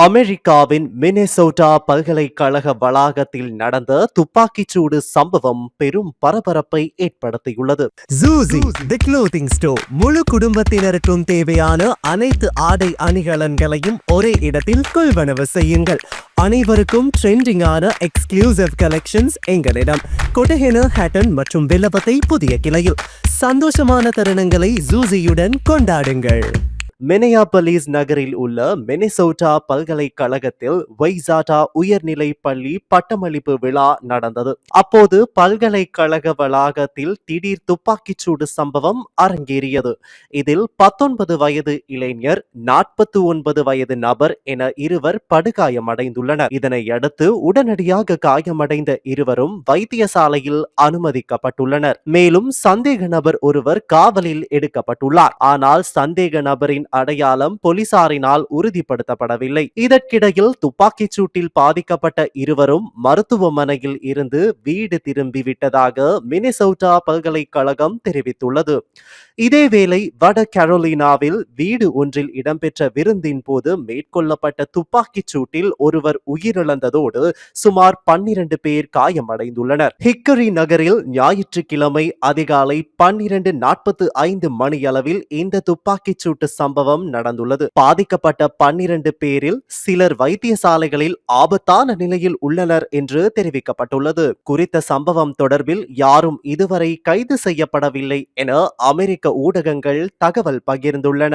அமெரிக்காவின் மினெசோட்டா பல்கலைக்கழக வளாகத்தில் நடந்த துப்பாக்கிச்சூடு சம்பவம் பெரும் பரபரப்பை ஏற்படுத்தியுள்ளது. ஜூசி தி க்ளோதிங் ஸ்டோர் முழு குடும்பத்தினருக்கும் தேவையான அனைத்து ஆடை அணிகலன்களையும் ஒரே இடத்தில் கொள்வனவு செய்யுங்கள். அனைவருக்கும் ட்ரெண்டிங்கான எக்ஸ்க்ளூசிவ் கலெக்ஷன்ஸ் எங்களிடம். கொட்டஹென ஹேட்டன் மற்றும் வில்லபத்தை புதிய கிளையில். சந்தோஷமான தருணங்களை ஜூசியுடன் கொண்டாடுங்கள். மினியாபலிஸ் நகரில் உள்ள மெனிசோட்டா பல்கலைக்கழகத்தில் வைசாட்டா உயர்நிலை பள்ளி பட்டமளிப்பு விழா நடந்தது. அப்போது பல்கலைக்கழக வளாகத்தில் திடீர் துப்பாக்கிச்சூடு சம்பவம் அரங்கேறியது. இதில் பத்தொன்பது வயது இளைஞர் நாற்பத்தி ஒன்பது வயது நபர் என இருவர் படுகாயமடைந்துள்ளனர். இதனை அடுத்து உடனடியாக காயமடைந்த இருவரும் வைத்தியசாலையில் அனுமதிக்கப்பட்டுள்ளனர். மேலும் சந்தேக நபர் ஒருவர் காவலில் எடுக்கப்பட்டுள்ளார். ஆனால் சந்தேக நபரின் அடையாளம் போலீசாரினால் உறுதிப்படுத்தப்படவில்லை. இதற்கிடையில் துப்பாக்கிச் சூட்டில் பாதிக்கப்பட்ட இருவரும் மருத்துவமனையில் இருந்து வீடு திரும்பிவிட்டதாக மினிசோட்டா பல்கலைக்கழகம் தெரிவித்துள்ளது. இதேவேளை வட கரோலினாவில் வீடு ஒன்றில் இடம்பெற்ற விருந்தின் போது மேற்கொள்ளப்பட்ட துப்பாக்கிச் சூட்டில் ஒருவர் உயிரிழந்ததோடு சுமார் பன்னிரண்டு பேர் காயமடைந்துள்ளனர். ஹிக்கரி நகரில் ஞாயிற்றுக்கிழமை அதிகாலை பன்னிரண்டு நாற்பத்து ஐந்து மணியளவில் இந்த துப்பாக்கிச் சூட்டு சம்பவம் சம்பவம் நடந்துள்ளது. பாதிக்கப்பட்ட பன்னிரண்டு பேரில் சிலர் வைத்தியசாலைகளில் ஆபத்தான நிலையில் உள்ளனர் என்று தெரிவிக்கப்பட்டுள்ளது. குறித்த சம்பவம் தொடர்பில் யாரும் இதுவரை கைது செய்யப்படவில்லை என அமெரிக்க ஊடகங்கள் தகவல் பகிர்ந்துள்ளன.